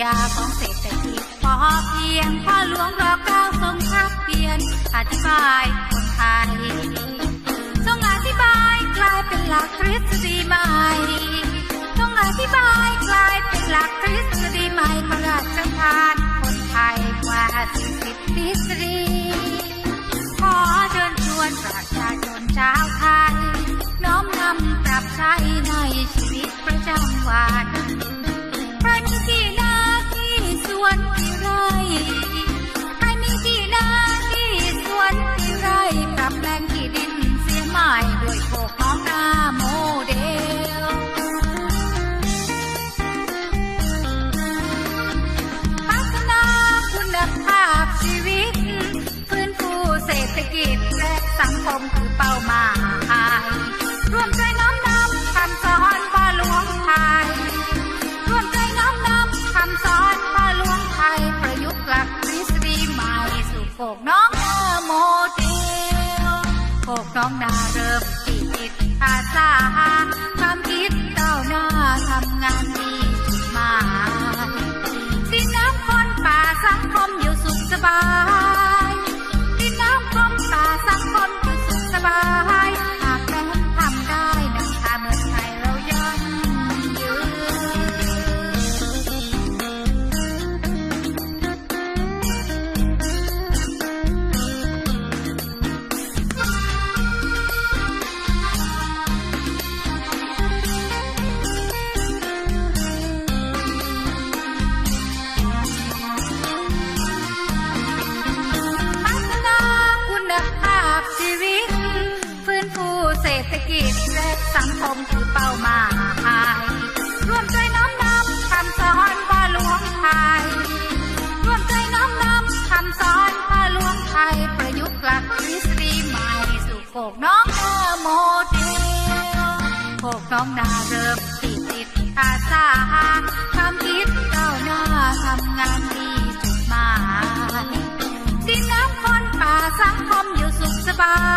ญาของเศรษฐกิจพอเพียงพ่อหลวงรอเก้าทรงทักเปลี่ยนอธิบายคนไทยทรงอธิบายกลายเป็นหลักทฤษฎีใหม่ทรงอธิบายกลายเป็นหลักทฤษฎีใหม่พระราชทานคนไทยกว่าสี่สิบทฤษฎีขอเชิญชวนประชาชนชาวไทยน้อมนำปรับใช้ในชีวิตประจำวัน คือเป้าหมายร่วมใจน้อมนำคำสอนพ่อหลวงไทยร่วมใจน้อมนำคำสอนพ่อหลวงไทย ประยุกต์หลักทฤษฎีใหม่สู่โขกน้องนาโมเดลโขกน้องนาเริ่มติดอาสาความคิดก้าหน้าทำงานดีจุดหมายดินน้ำคนป่าสังคมอยู่สุขสบาย ภาพชีวิต ฟื้นฟูเศรษฐกิจและสังคมคือเป้าหมายร่วมใจน้อมนำคำสอนพ่อหลวงไทยร่วมใจน้อมนำคำสอนพ่อหลวงไทย ประยุกต์หลักทฤษฎีใหม่สู่โขกน้องนาโมเดลโขกน้องนาเริ่มติดติดอาสา จุ